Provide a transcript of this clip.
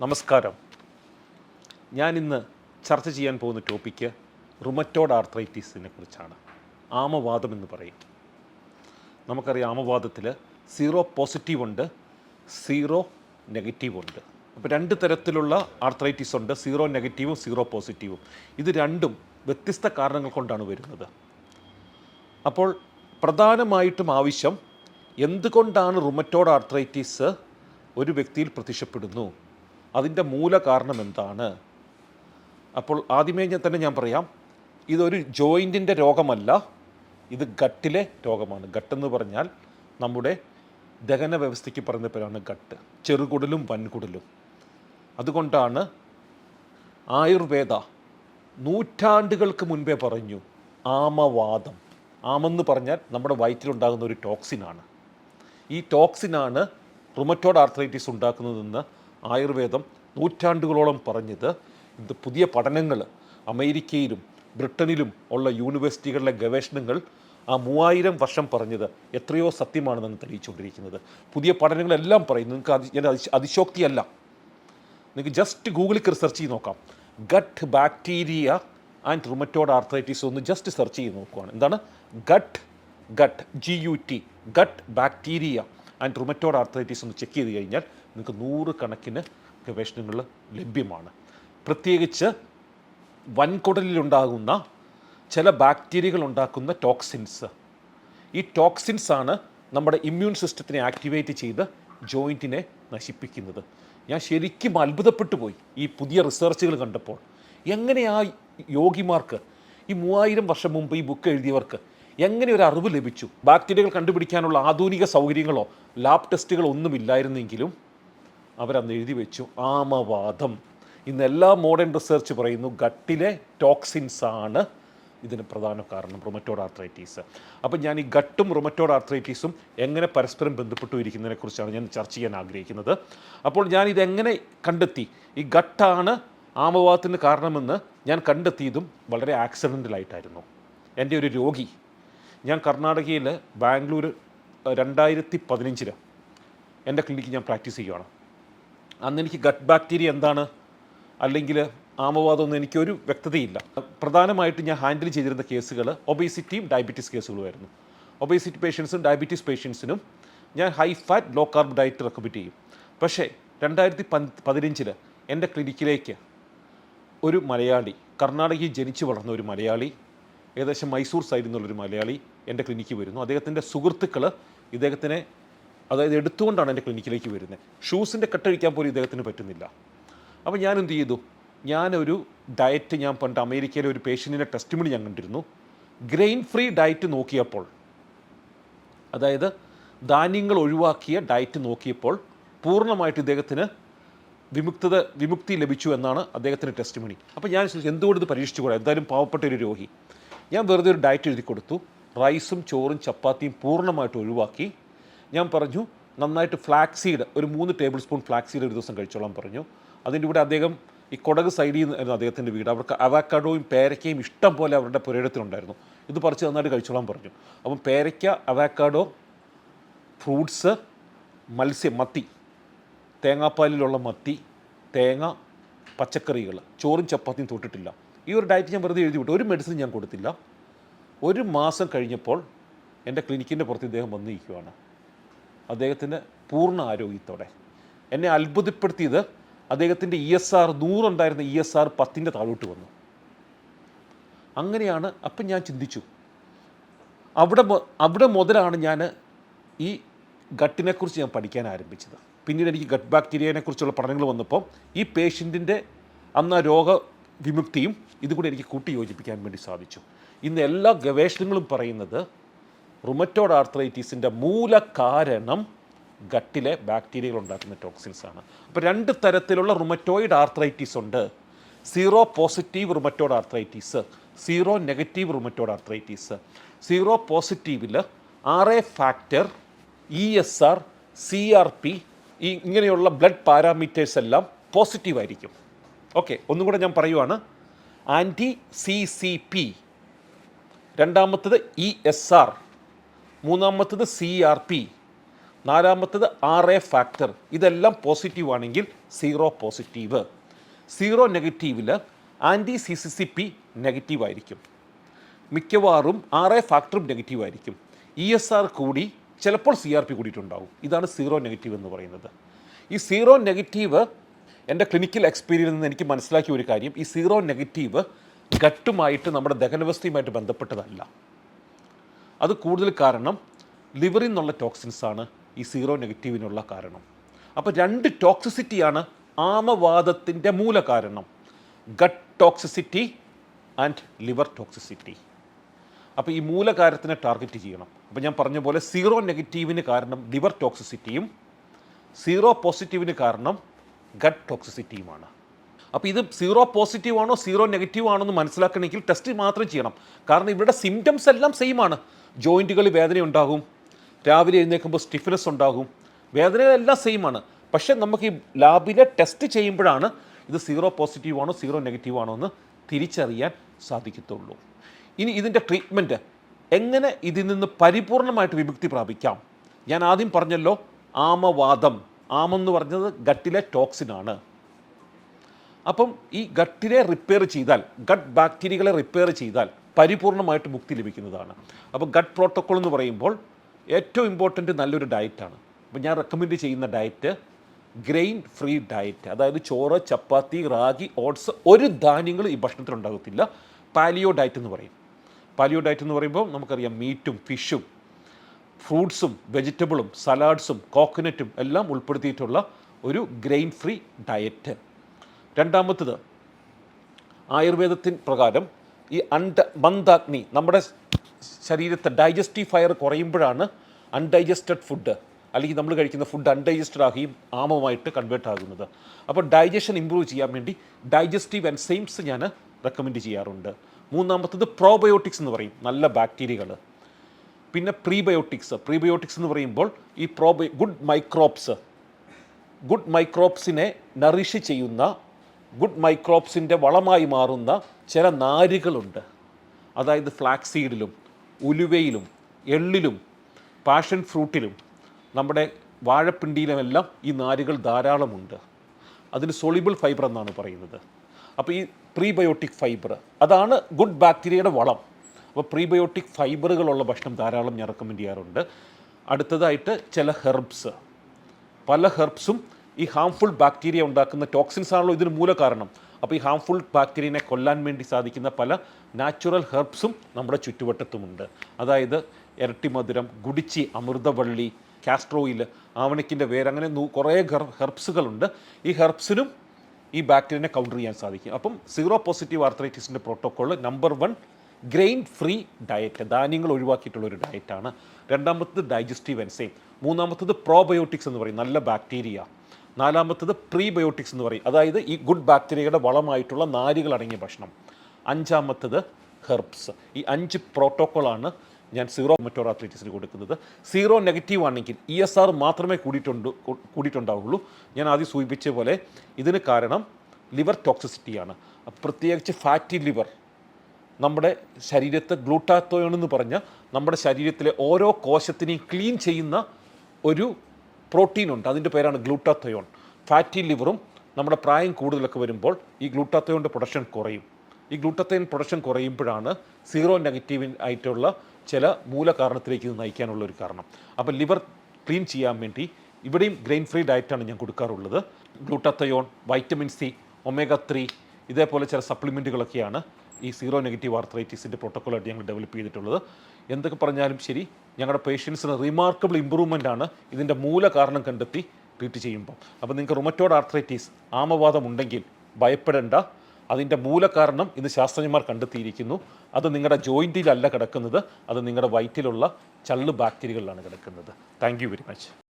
നമസ്കാരം. ഞാൻ ഇന്ന് ചർച്ച ചെയ്യാൻ പോകുന്ന ടോപ്പിക്ക് റുമറ്റോഡ് ആർത്രൈറ്റീസിനെ കുറിച്ചാണ്. ആമവാദം എന്ന് പറയും. നമുക്കറിയാം ആമവാദത്തിൽ സീറോ പോസിറ്റീവ് ഉണ്ട് സീറോ നെഗറ്റീവ് ഉണ്ട്. അപ്പോൾ രണ്ട് തരത്തിലുള്ള ആർത്രൈറ്റിസ് ഉണ്ട് സീറോ നെഗറ്റീവും സീറോ പോസിറ്റീവും ഇത് രണ്ടും വ്യത്യസ്ത കാരണങ്ങൾ കൊണ്ടാണ് വരുന്നത്. അപ്പോൾ പ്രധാനമായിട്ടും ആവശ്യം എന്തുകൊണ്ടാണ് റുമറ്റോഡ് ആർത്രൈറ്റിസ് ഒരു വ്യക്തിയിൽ പ്രത്യക്ഷപ്പെടുന്നു? അതിന്റെ മൂല കാരണം എന്താണ്? അപ്പോൾ ആദ്യമേ ഞാൻ തന്നെ ഞാൻ പറയാം. ഇതൊരു ജോയിന്റിന്റെ രോഗമല്ല. ഇത് ഗട്ടിലെ രോഗമാണ്. ഗട്ടെന്ന് പറഞ്ഞാൽ നമ്മുടെ ദഹന വ്യവസ്ഥയ്ക്ക് പറയുന്ന പേരാണ് ഗട്ട്. ചെറുകുടലും വൻകുടലും. അതുകൊണ്ടാണ് ആയുർവേദ നൂറ്റാണ്ടുകൾക്ക് മുൻപേ പറഞ്ഞു ആമവാദം. ആമെന്ന് പറഞ്ഞാൽ നമ്മുടെ വയറ്റിലുണ്ടാകുന്ന ഒരു ടോക്സിനാണ്. ഈ ടോക്സിനാണ് റുമറ്റോഡ് ആർത്രൈറ്റിസ് ഉണ്ടാക്കുന്നതെന്ന് ആയുർവേദം നൂറ്റാണ്ടുകളോളം പറഞ്ഞത് ഇത് പുതിയ പഠനങ്ങൾ അമേരിക്കയിലും ബ്രിട്ടനിലും ഉള്ള യൂണിവേഴ്സിറ്റികളിലെ ഗവേഷണങ്ങൾ ആ മൂവായിരം വർഷം പറഞ്ഞത് എത്രയോ സത്യമാണെന്നാണ് തെളിയിച്ചുകൊണ്ടിരിക്കുന്നത്. പുതിയ പഠനങ്ങളെല്ലാം പറയും നിങ്ങൾക്ക് അതി ഞാൻ അതി അതിശോക്തിയല്ല. നിങ്ങൾക്ക് ജസ്റ്റ് ഗൂഗിളിൽ കയറി സെർച്ച് ചെയ്ത് നോക്കാം. Gut bacteria and rheumatoid arthritis ഒന്ന് ജസ്റ്റ് സെർച്ച് ചെയ്ത് നോക്കുകയാണ് എന്താണ്? Gut gut G U T gut bacteria and rheumatoid arthritis ഒന്ന് ചെക്ക് ചെയ്ത് കഴിഞ്ഞാൽ നിങ്ങൾക്ക് നൂറ് കണക്കിന് ഗവേഷണങ്ങൾ ലഭ്യമാണ്. പ്രത്യേകിച്ച് വൻകുടലിലുണ്ടാകുന്ന ചില ബാക്ടീരിയകൾ ഉണ്ടാക്കുന്ന ടോക്സിൻസ്. ഈ ടോക്സിൻസ് ആണ് നമ്മുടെ ഇമ്മ്യൂൺ സിസ്റ്റത്തിനെ ആക്ടിവേറ്റ് ചെയ്ത് ജോയിന്റിനെ നശിപ്പിക്കുന്നത്. ഞാൻ ശരിക്കും അത്ഭുതപ്പെട്ടു പോയി ഈ പുതിയ റിസർച്ചുകൾ കണ്ടപ്പോൾ. എങ്ങനെ ആ യോഗിമാർക്ക് ഈ മൂവായിരം വർഷം മുമ്പ് ഈ ബുക്ക് എഴുതിയവർക്ക് എങ്ങനെ ഒരു അറിവ് ലഭിച്ചു? ബാക്ടീരിയകൾ കണ്ടുപിടിക്കാനുള്ള ആധുനിക സൗകര്യങ്ങളോ ലാബ് ടെസ്റ്റുകളോ ഒന്നുമില്ലായിരുന്നെങ്കിലും അവരന്ന് എഴുതി വെച്ചു ആമവാദം. ഇന്ന് എല്ലാ മോഡേൺ റിസർച്ച് പറയുന്നു ഗട്ടിലെ ടോക്സിൻസ് ആണ് ഇതിന് പ്രധാന കാരണം റൊമറ്റോഡ് ആർത്രൈറ്റീസ് അപ്പം ഞാൻ ഈ ഗട്ടും റൊമറ്റോഡ് ആർത്രൈറ്റീസും എങ്ങനെ പരസ്പരം ബന്ധപ്പെട്ടു ഇരിക്കുന്നതിനെക്കുറിച്ചാണ് ഞാൻ ചർച്ച ചെയ്യാൻ ആഗ്രഹിക്കുന്നത്. അപ്പോൾ ഞാൻ ഇതെങ്ങനെ കണ്ടെത്തി? ഈ ഗട്ടാണ് ആമവാദത്തിന് കാരണമെന്ന് ഞാൻ കണ്ടെത്തിയതും വളരെ ആക്സിഡന്റലായിട്ടായിരുന്നു എന്റെ ഒരു രോഗി ഞാൻ കർണാടകയിൽ ബാംഗ്ലൂർ രണ്ടായിരത്തി പതിനഞ്ചിൽ എന്റെ ക്ലിനിക്ക് ഞാൻ പ്രാക്ടീസ് ചെയ്യുകയാണ് അന്ന് എനിക്ക് ഗട്ട് ബാക്ടീരിയ എന്താണ്? അല്ലെങ്കിൽ ആമവാദമൊന്നും എനിക്കൊരു വ്യക്തതയില്ല. പ്രധാനമായിട്ട് ഞാൻ ഹാൻഡിൽ ചെയ്തിരുന്ന കേസുകൾ ഒബേസിറ്റിയും ഡയബറ്റീസ് കേസുകളുമായിരുന്നു. ഒബേസിറ്റി പേഷ്യൻസും ഡയബറ്റീസ് പേഷ്യൻസിനും ഞാൻ high fat low carb diet recommend ചെയ്യും. പക്ഷേ രണ്ടായിരത്തി പതിനഞ്ചിൽ എന്റെ ക്ലിനിക്കിലേക്ക് ഒരു മലയാളി കർണാടകയിൽ ജനിച്ചു വളർന്ന ഒരു മലയാളി ഏകദേശം മൈസൂർ സൈഡിൽ നിന്നുള്ളൊരു മലയാളി എന്റെ ക്ലിനിക്കിൽ വരുന്നു. അദ്ദേഹത്തിന്റെ സുഹൃത്തുക്കൾ ഇദ്ദേഹത്തിനെ അതായത് എടുത്തുകൊണ്ടാണ് എന്റെ ക്ലിനിക്കിലേക്ക് വരുന്നത്. ഷൂസിന്റെ കെട്ടഴിക്കാൻ പോലും ഇദ്ദേഹത്തിന് പറ്റുന്നില്ല. അപ്പോൾ ഞാൻ എന്ത് ചെയ്തു? ഞാനൊരു ഡയറ്റ് ഞാൻ പണ്ട് അമേരിക്കയിലെ ഒരു പേഷ്യന്റിന്റെ ടെസ്റ്റ് മണി ഞാൻ കണ്ടിരുന്നു. ഗ്രെയിൻ ഫ്രീ ഡയറ്റ് നോക്കിയപ്പോൾ അതായത് ധാന്യങ്ങൾ ഒഴിവാക്കിയ ഡയറ്റ് നോക്കിയപ്പോൾ പൂർണമായിട്ട് ഇദ്ദേഹത്തിന് വിമുക്തത വിമുക്തി ലഭിച്ചു എന്നാണ് അദ്ദേഹത്തിന്റെ ടെസ്റ്റ് മണി അപ്പോൾ ഞാൻ എന്തുകൊണ്ട് ഇത് പരീക്ഷിച്ചു കൂടാ? എന്തായാലും പാവപ്പെട്ട ഒരു രോഗി. ഞാൻ വെറുതെ ഒരു ഡയറ്റ് എഴുതി കൊടുത്തു. റൈസും ചോറും ചപ്പാത്തിയും പൂർണമായിട്ട് ഒഴിവാക്കി. ഞാൻ പറഞ്ഞു നന്നായിട്ട് ഫ്ലാക്സ് സീഡ് ഒരു മൂന്ന് ടേബിൾ സ്പൂൺ ഫ്ലാക്സ് സീഡ് ഒരു ദിവസം കഴിച്ചോളാൻ പറഞ്ഞു. അതിന്റെ കൂടെ അദ്ദേഹം ഈ കൊടക് സൈഡിൽ നിന്നായിരുന്നു അദ്ദേഹത്തിന്റെ വീട്. അവർക്ക് അവാക്കാഡോയും പേരയ്ക്കയും ഇഷ്ടം പോലെ അവരുടെ പുരയിടത്തിലുണ്ടായിരുന്നു. ഇത് പറിച്ച് നന്നായിട്ട് കഴിച്ചോളാൻ പറഞ്ഞു. അപ്പം പേരയ്ക്ക അവാക്കാഡോ ഫ്രൂട്ട്സ് മത്സ്യം മത്തി തേങ്ങാപ്പാലിലുള്ള മത്തി തേങ്ങ പച്ചക്കറികൾ ചോറും ചപ്പാത്തിയും തൊട്ടിട്ടില്ല. ഈ ഒരു ഡയറ്റ് ഞാൻ വെറുതെ എഴുതി വിട്ടു ഒരു മെഡിസിൻ ഞാൻ കൊടുത്തില്ല. ഒരു മാസം കഴിഞ്ഞപ്പോൾ എന്റെ ക്ലിനിക്കിന്റെ പുറത്ത് ഇദ്ദേഹം വന്ന് അദ്ദേഹത്തിന്റെ പൂർണ ആരോഗ്യത്തോടെ. എന്നെ അത്ഭുതപ്പെടുത്തിയത് അദ്ദേഹത്തിന്റെ ഇ എസ് ആർ നൂറുണ്ടായിരുന്ന ഇ എസ് ആർ പത്തിന്റെ താഴോട്ട് വന്നു. അങ്ങനെയാണ് അപ്പം ഞാൻ ചിന്തിച്ചു. അവിടെ അവിടെ മുതലാണ് ഞാൻ ഈ ഗട്ടിനെക്കുറിച്ച് ഞാൻ പഠിക്കാൻ ആരംഭിച്ചത്. പിന്നീട് എനിക്ക് ഗട്ട് ബാക്ടീരിയനെ കുറിച്ചുള്ള പഠനങ്ങൾ വന്നപ്പോൾ ഈ പേഷ്യന്റിന്റെ അന്ന് രോഗ വിമുക്തിയും ഇതുകൂടി എനിക്ക് കൂട്ടി യോജിപ്പിക്കാൻ വേണ്ടി സാധിച്ചു. ഇന്ന് എല്ലാ ഗവേഷണങ്ങളും പറയുന്നത് റുമറ്റോഡ് ആർത്രൈറ്റീസിന്റെ മൂല കാരണം ഗട്ടിലെ ബാക്ടീരിയകൾ ഉണ്ടാക്കുന്ന ടോക്സിൻസ് ആണ്. അപ്പോൾ രണ്ട് തരത്തിലുള്ള റുമറ്റോയിഡ് ആർത്രൈറ്റീസ് ഉണ്ട്. Sero positive rheumatoid arthritis sero negative rheumatoid arthritis sero പോസിറ്റീവിൽ R A factor E S R C R P ഈ ഇങ്ങനെയുള്ള ബ്ലഡ് പാരാമീറ്റേഴ്സ് എല്ലാം പോസിറ്റീവ് ആയിരിക്കും. ഓക്കെ ഒന്നും കൂടെ ഞാൻ പറയുവാണ്. ആന്റി സി സി പി രണ്ടാമത്തത് ഇ എസ് ആർ മൂന്നാമത്തത് സി ആർ പി നാലാമത്തത് ആർ എ ഫാക്ടർ ഇതെല്ലാം പോസിറ്റീവ് ആണെങ്കിൽ sero positive sero നെഗറ്റീവിൽ anti C C C P negative ആയിരിക്കും. മിക്കവാറും ആർ എ ഫാക്ടറും നെഗറ്റീവ് ആയിരിക്കും. ഇ എസ് ആർ കൂടി ചിലപ്പോൾ സി ആർ പി കൂടിയിട്ടുണ്ടാവും. ഇതാണ് സീറോ നെഗറ്റീവ് എന്ന് പറയുന്നത്. ഈ സീറോ നെഗറ്റീവ് എന്റെ ക്ലിനിക്കൽ എക്സ്പീരിയൻസ് നിന്ന് എനിക്ക് മനസ്സിലാക്കിയ ഒരു കാര്യം ഈ സീറോ നെഗറ്റീവ് ഗട്ടുമായിട്ട് നമ്മുടെ ദഹനവസ്ഥയുമായിട്ട് ബന്ധപ്പെട്ടതല്ല. അത് കൂടുതൽ കാരണം ലിവറിൽ നിന്നുള്ള ടോക്സിൻസ് ആണ് ഈ സീറോ നെഗറ്റീവിനുള്ള കാരണം. അപ്പോൾ രണ്ട് ടോക്സിസിറ്റിയാണ് ആമവാദത്തിന്റെ മൂല കാരണം. Gut toxicity and liver toxicity അപ്പോൾ ഈ മൂലകാരത്തിനെ ടാർഗറ്റ് ചെയ്യണം. അപ്പോൾ ഞാൻ പറഞ്ഞ പോലെ സീറോ നെഗറ്റീവിന് കാരണം ലിവർ ടോക്സിസിറ്റിയും സീറോ പോസിറ്റീവിന് കാരണം ഗട്ട് ടോക്സിസിറ്റിയുമാണ് അപ്പോൾ ഇത് സീറോ പോസിറ്റീവ് ആണോ സീറോ നെഗറ്റീവ് ആണോ എന്ന് മനസ്സിലാക്കണമെങ്കിൽ ടെസ്റ്റ് മാത്രം ചെയ്യണം. കാരണം ഇവരുടെ സിംറ്റംസ് എല്ലാം സെയിം ആണ്. ജോയിന്റുകളിൽ വേദന ഉണ്ടാകും രാവിലെ എഴുന്നേൽക്കുമ്പോൾ സ്റ്റിഫ്നെസ് ഉണ്ടാകും. വേദനകളെല്ലാം സെയിം ആണ്. പക്ഷേ നമുക്ക് ഈ ലാബിലെ ടെസ്റ്റ് ചെയ്യുമ്പോഴാണ് ഇത് സീറോ പോസിറ്റീവ് ആണോ സീറോ നെഗറ്റീവ് ആണോ എന്ന് തിരിച്ചറിയാൻ സാധിക്കത്തുള്ളൂ. ഇനി ഇതിന്റെ ട്രീറ്റ്മെന്റ് എങ്ങനെ ഇതിൽ നിന്ന് പരിപൂർണമായിട്ട് വിമുക്തി പ്രാപിക്കാം? ഞാൻ ആദ്യം പറഞ്ഞല്ലോ ആമവാദം. ആമെന്ന് പറഞ്ഞത് ഗട്ടിലെ ടോക്സിനാണ് അപ്പം ഈ ഗട്ടിനെ റിപ്പയർ ചെയ്താൽ ഗട്ട് ബാക്ടീരിയകളെ റിപ്പയർ ചെയ്താൽ പരിപൂർണമായിട്ട് മുക്തി ലഭിക്കുന്നതാണ്. അപ്പോൾ ഗട്ട് പ്രോട്ടോക്കോൾ എന്ന് പറയുമ്പോൾ ഏറ്റവും ഇമ്പോർട്ടന്റ് നല്ലൊരു ഡയറ്റാണ്. അപ്പോൾ ഞാൻ റെക്കമെൻഡ് ചെയ്യുന്ന ഡയറ്റ് ഗ്രെയിൻ ഫ്രീ ഡയറ്റ്. അതായത് ചോറ് ചപ്പാത്തി റാഗി ഓട്സ് ഒരു ധാന്യങ്ങളും ഈ ഭക്ഷണത്തിൽ ഉണ്ടാകത്തില്ല പാലിയോ ഡയറ്റ് എന്ന് പറയും. പാലിയോ ഡയറ്റ് എന്ന് പറയുമ്പോൾ നമുക്കറിയാം മീറ്റും ഫിഷും ഫ്രൂട്ട്സും വെജിറ്റബിളും സലാഡ്സും കോക്കനറ്റും എല്ലാം ഉൾപ്പെടുത്തിയിട്ടുള്ള ഒരു ഗ്രെയിൻ ഫ്രീ ഡയറ്റ്. രണ്ടാമത്തത് ആയുർവേദത്തിൻ പ്രകാരം ഈ അണ്ട മന്ദാഗ്നി നമ്മുടെ ശരീരത്തെ ഡൈജസ്റ്റീവ് ഫയർ കുറയുമ്പോഴാണ് അൺഡൈജസ്റ്റഡ് ഫുഡ് അല്ലെങ്കിൽ നമ്മൾ കഴിക്കുന്ന ഫുഡ് അൺഡൈജസ്റ്റഡ് ആകുകയും ആമമായിട്ട് കൺവേർട്ട് ആകുന്നത്. അപ്പോൾ ഡൈജഷൻ ഇമ്പ്രൂവ് ചെയ്യാൻ വേണ്ടി ഡൈജസ്റ്റീവ് എൻസൈംസ് ഞാൻ റെക്കമെൻഡ് ചെയ്യാറുണ്ട്. മൂന്നാമത്തത് പ്രോബയോട്ടിക്സ് എന്ന് പറയും നല്ല ബാക്ടീരിയകൾ പിന്നെ പ്രീബയോട്ടിക്സ് പ്രീബയോട്ടിക്സ് എന്ന് പറയുമ്പോൾ ഈ പ്രോബ ഗുഡ് മൈക്രോബ്സ് ഗുഡ് മൈക്രോബ്സിനെ നറിഷ് ചെയ്യുന്ന ഗുഡ് മൈക്രോബ്സിന്റെ വളമായി മാറുന്ന ചില നാരുകളുണ്ട്. അതായത് ഫ്ലാക്സീഡിലും ഉലുവയിലും എള്ളിലും പാഷൻ ഫ്രൂട്ടിലും നമ്മുടെ വാഴപ്പിണ്ടിയിലുമെല്ലാം ഈ നാരുകൾ ധാരാളമുണ്ട്. അതിന് സോളിബിൾ ഫൈബർ എന്നാണ് പറയുന്നത്. അപ്പോൾ ഈ പ്രീബയോട്ടിക് ഫൈബർ അതാണ് ഗുഡ് ബാക്ടീരിയയുടെ വളം. അപ്പോൾ പ്രീബയോട്ടിക് ഫൈബറുകളുള്ള ഭക്ഷണം ധാരാളം ഞാൻ റെക്കമെൻഡ് ചെയ്യാറുണ്ട്. അടുത്തതായിട്ട് ചില ഹെർബ്സ് പല ഹെർബ്സും ഈ ഹാംഫുൾ ബാക്ടീരിയ ഉണ്ടാക്കുന്ന ടോക്സിൻസ് ആണല്ലോ ഇതിന് മൂല കാരണം. അപ്പോൾ ഈ ഹാംഫുൾ ബാക്ടീരിയനെ കൊല്ലാൻ വേണ്ടി സാധിക്കുന്ന പല നാച്ചുറൽ ഹെർബ്സും നമ്മുടെ ചുറ്റുവട്ടത്തുമുണ്ട്. അതായത് ഇരട്ടിമധുരം ഗുടിച്ചി അമൃതവള്ളി കാസ്ട്രോയിൽ ആവണക്കിന്റെ വേര് അങ്ങനെ കുറേ ഹെർബ്സുകളുണ്ട് ഈ ഹെർബ്സിനും ഈ ബാക്ടീരിയനെ കൗണ്ടർ ചെയ്യാൻ സാധിക്കും. അപ്പം sero positive ആർത്രൈറ്റിസിന്റെ protocol number one grain free diet ധാന്യങ്ങൾ ഒഴിവാക്കിയിട്ടുള്ള ഒരു ഡയറ്റാണ് രണ്ടാമത്തത് ഡൈജസ്റ്റീവ് എൻസൈം മൂന്നാമത്തത് പ്രോബയോട്ടിക്സ് എന്ന് പറയും. നല്ല ബാക്ടീരിയ നാലാമത്തത് പ്രീബയോട്ടിക്സ് എന്ന് പറയും. അതായത് ഈ ഗുഡ് ബാക്ടീരിയയുടെ വളമായിട്ടുള്ള നാരുകൾ അടങ്ങിയ ഭക്ഷണം. അഞ്ചാമത്തത് ഹെർബ്സ്. ഈ അഞ്ച് പ്രോട്ടോക്കോളാണ് ഞാൻ സീറോ മെറ്റോർ അത്ലറ്റിക്സിന് കൊടുക്കുന്നത്. സീറോ നെഗറ്റീവ് ആണെങ്കിൽ ഇ എസ് ആർ മാത്രമേ കൂടിയിട്ടുണ്ട് കൂടിയിട്ടുണ്ടാവുള്ളൂ. ഞാൻ ആദ്യം സൂചിപ്പിച്ച പോലെ ഇതിന് കാരണം ലിവർ ടോക്സിസിറ്റിയാണ് പ്രത്യേകിച്ച് ഫാറ്റി ലിവർ നമ്മുടെ ശരീരത്തെ ഗ്ലൂട്ടാത്തോയോൺ എന്ന് പറഞ്ഞ നമ്മുടെ ശരീരത്തിലെ ഓരോ കോശത്തിനെയും ക്ലീൻ ചെയ്യുന്ന ഒരു പ്രോട്ടീൻ ഉണ്ട്. അതിന്റെ പേരാണ് ഗ്ലൂട്ടാത്തയോൺ ഫാറ്റി ലിവറും നമ്മുടെ പ്രായം കൂടുതലൊക്കെ വരുമ്പോൾ ഈ ഗ്ലൂട്ടാത്തയോണിന്റെ പ്രൊഡക്ഷൻ കുറയും. ഈ ഗ്ലൂട്ടത്തൈൻ പ്രൊഡക്ഷൻ കുറയുമ്പോഴാണ് സീറോ നെഗറ്റീവ് ആയിട്ടുള്ള ചില മൂലകാരണത്തിലേക്ക് ഇത് നയിക്കാനുള്ള ഒരു കാരണം. അപ്പോൾ ലിവർ ക്ലീൻ ചെയ്യാൻ വേണ്ടി ഇവിടെയും ഗ്രെയിൻ ഫ്രീ ഡയറ്റാണ് ഞാൻ കൊടുക്കാറുള്ളത്. Glutathione vitamin C omega three ഇതേപോലെ ചില സപ്ലിമെന്റുകളൊക്കെയാണ് ഈ സീറോ നെഗറ്റീവ് ആർത്രൈറ്റിസിന്റെ പ്രോട്ടോക്കോളായിട്ട് ഞങ്ങൾ ഡെവലപ്പ് ചെയ്തിട്ടുള്ളത്. എന്തൊക്കെ പറഞ്ഞാലും ശരി ഞങ്ങളുടെ പേഷ്യൻസിന് റിമാർക്കബിൾ ഇമ്പ്രൂവ്മെന്റ് ആണ് ഇതിന്റെ മൂല കാരണം കണ്ടെത്തി ട്രീറ്റ് ചെയ്യുമ്പോൾ അപ്പോൾ നിങ്ങൾക്ക് റുമറ്റോഡ് ആർത്രൈറ്റീസ് ആമവാദം ഉണ്ടെങ്കിൽ ഭയപ്പെടേണ്ട. അതിന്റെ മൂലകാരണം ഇന്ന് ശാസ്ത്രജ്ഞന്മാർ കണ്ടെത്തിയിരിക്കുന്നു. അത് നിങ്ങളുടെ ജോയിന്റിലല്ല കിടക്കുന്നത്. അത് നിങ്ങളുടെ വയറ്റിലുള്ള ചള്ളു ബാക്ടീരിയകളിലാണ് കിടക്കുന്നത്. Thank very much